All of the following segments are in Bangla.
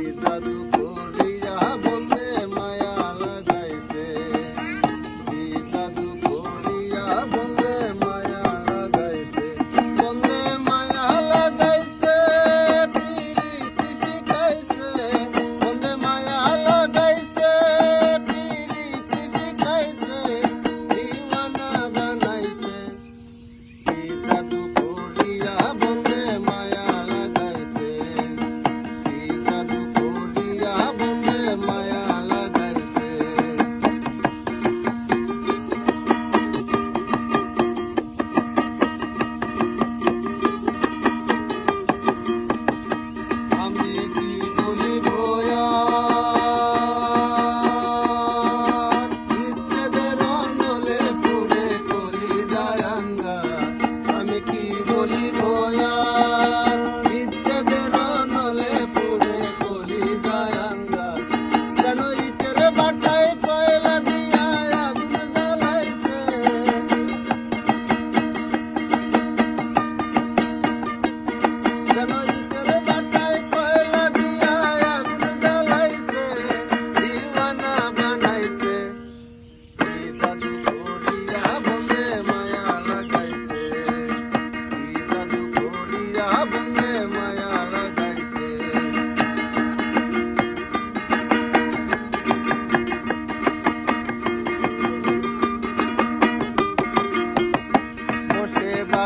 vida do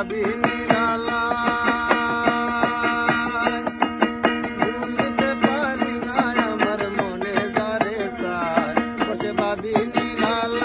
যাবে নিরালা। ভুলতে পারি না আমার মনে দারে সার বসে ভাবি নিরালা।